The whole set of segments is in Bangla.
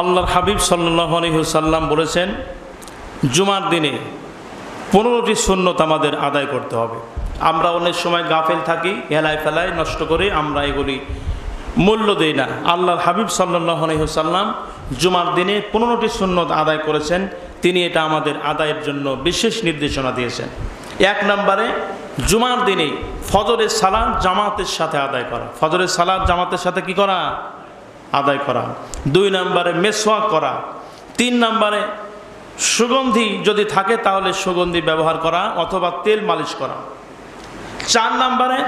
আল্লাহর হাবিব সাল্লাহ আলহিহসাল্লাম বলেছেন, জুমার দিনে পনেরোটি সুন্নত আমাদের আদায় করতে হবে। আমরা অনেক সময় গাফেল থাকি, হেলায় ফেলায়, নষ্ট করে, আমরা এগুলি মূল্য দেই না। আল্লাহর হাবিব সাল্লাহ আলহিহসাল্লাম জুমার দিনে পনেরোটি সুন্নত আদায় করেছেন। তিনি এটা আমাদের আদায়ের জন্য বিশেষ নির্দেশনা দিয়েছেন। এক নম্বরে, জুমার দিনে ফজরের সালাদ জামাতের সাথে আদায় করা। ফজরের সালাদ জামাতের সাথে কি করা? আদায় করা। দুই নম্বরে মেসওয়াক করা। তিন নম্বরে সুগন্ধি যদি থাকে তাহলে সুগন্ধি ব্যবহার করা অথবা তেল মালিশ করা। চার নম্বরে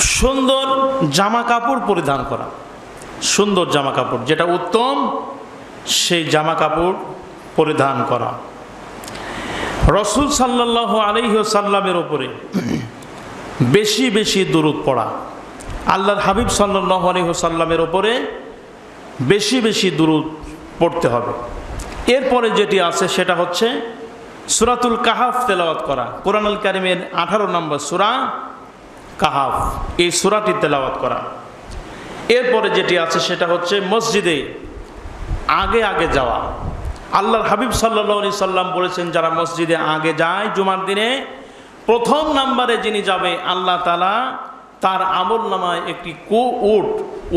সুন্দর জামা কাপড় পরিধান করা। সুন্দর জামা কাপড় যেটা উত্তম, সেই জামা কাপড় পরিধান করা। রসুল সাল্লাহ আলহিহসাল্লামের ওপরে বেশি বেশি দূরত পড়া। আল্লাহর হাবিব সাল্লাহ আলহিহসাল্লামের ওপরে বেশি বেশি দূরত পড়তে হবে। এরপরে যেটি আছে সেটা হচ্ছে সুরাতুল কাহাফ তেলাওয়াত করা। কোরআনুল কারিমের আঠারো নম্বর সুরা কাহাফ, এই সুরাটি তেলাওয়াত করা। এরপরে যেটি আছে সেটা হচ্ছে মসজিদে আগে আগে যাওয়া। আল্লাহর হাবিব সাল্লা সাল্লাম বলেছেন, যারা মসজিদে আগে যায়, জুমার দিনে প্রথম নাম্বারে যিনি যাবে, আল্লাহ তালা তার আমল নামায় একটি কো উট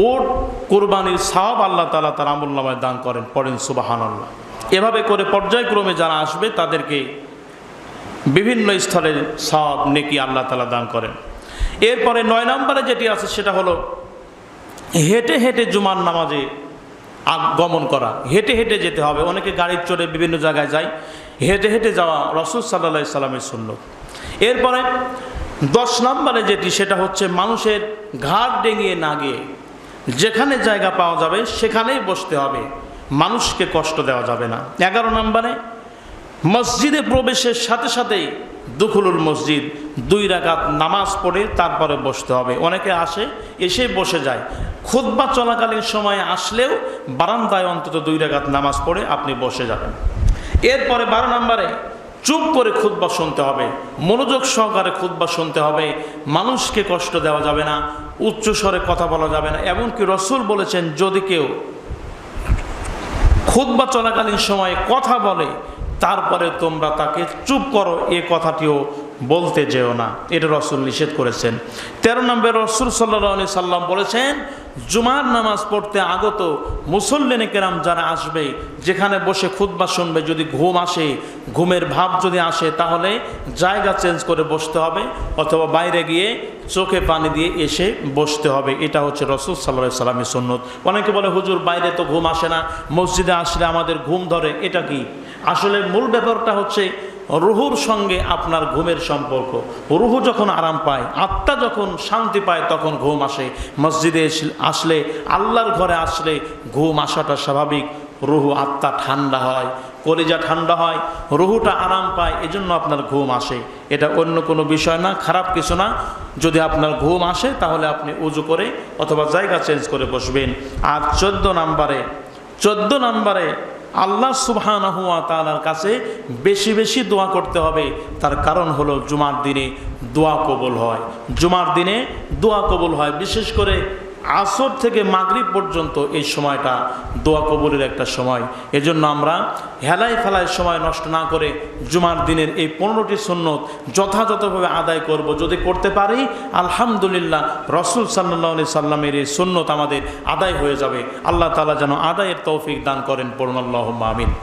উট কোরবানির সাহাব আল্লাহ তালা তার আমল নামায় দান করেন, পড়েন সুবাহান আল্লাহ এভাবে করে পর্যায়ক্রমে যারা আসবে, তাদেরকে বিভিন্ন স্থলে সব নেকি আল্লাহ তালা দান করেন। এরপরে নয় নম্বরে যেটি আছে, সেটা হলো হেঁটে হেঁটে জুমার নামাজে গমন করা। হেঁটে হেঁটে যেতে হবে। অনেকে গাড়ির চড়ে বিভিন্ন জায়গায় যায়। হেঁটে হেঁটে যাওয়া রসুল সাল্লা সাল্লামের সুন্নত। এরপরে দশ নম্বরে যেটি, সেটা হচ্ছে মানুষের ঘাট ডেঙিয়ে না গিয়ে যেখানে জায়গা পাওয়া যাবে সেখানেই বসতে হবে। মানুষকে কষ্ট দেওয়া যাবে না। এগারো নম্বরে, মসজিদে প্রবেশের সাথে সাথেই দুখুলুল মসজিদ, দুই রাকাত নামাজ পড়ে তারপরে বসতে হবে। অনেকে আসে, এসে বসে যায়। খুদ্া চলাকালীন সময়ে আসলেও বারান্দায় অন্তত দুই রাকাত নামাজ পড়ে আপনি বসে যাবেন। এরপরে বারো নম্বরে চুপ করে খুদ্া শুনতে হবে, মনোযোগ সহকারে খুদ্া শুনতে হবে, মানুষকে কষ্ট দেওয়া যাবে না, উচ্চ স্বরে কথা বলা যাবে না। এমনকি রসুল বলেছেন, যদি কেউ খুদ্া চলাকালীন সময়ে কথা বলে, তারপরে তোমরা তাকে চুপ করো, এ কথাটিও বলতে যেও না। এটা রসুল নিষেধ করেছেন। তেরো নম্বর রসুল সাল্লা সাল্লাম বলেছেন জুমার নামাজ পড়তে আগত মুসল্লিনে কেরাম যারা আসবে, যেখানে বসে খুদ্া শুনবে, যদি ঘুম আসে, ঘুমের ভাব যদি আসে, তাহলে জায়গা চেঞ্জ করে বসতে হবে, অথবা বাইরে গিয়ে চোখে পানি দিয়ে এসে বসতে হবে। এটা হচ্ছে রসুল সাল্লাহ সাল্লামের সন্ন্যত অনেকে বলে, হুজুর, বাইরে তো ঘুম আসে না, মসজিদে আসলে আমাদের ঘুম ধরে, এটা কি? আসলে মূল ব্যাপারটা হচ্ছে রুহুর সঙ্গে আপনার ঘুমের সম্পর্ক। রুহু যখন আরাম পায়, আত্মা যখন শান্তি পায়, তখন ঘুম আসে। মসজিদে আসলে, আল্লাহর ঘরে আসলে ঘুম আসাটা স্বাভাবিক। রুহু আত্মা ঠান্ডা হয়, কলিজা ঠান্ডা হয়, রুহুটা আরাম পায়, এজন্য আপনার ঘুম আসে। এটা অন্য কোনো বিষয় না, খারাপ কিছু না। যদি আপনার ঘুম আসে, তাহলে আপনি উজু করে অথবা জায়গা চেঞ্জ করে বসবেন। আর চোদ্দ নাম্বারে চোদ্দ নাম্বারে আল্লাহ সুবহানাহুয়া কাছে বেশি বেশি দোয়া করতে হবে। তার কারণ হলো জুমার দিনে দোয়া কবুল হয়। জুমার দিনে দোয়া কবুল হয়। বিশেষ করে আসর থেকে মাগরিব পর্যন্ত এই সময়টা দোয়া কবুলের একটা সময়। এজন্য আমরা হেলায় ফেলায় সময় নষ্ট না করে জুমার দিনের এই পনেরোটি সুন্নত যথাযথভাবে আদায় করব। যদি করতে পারি, আলহামদুলিল্লাহ রসুল সাল্লাহ সাল্লামের এই সুন্নত আমাদের আদায় হয়ে যাবে। আল্লাহ তালা যেন আদায়ের তৌফিক দান করেন। পড়ুন আল্লাহ আমিন।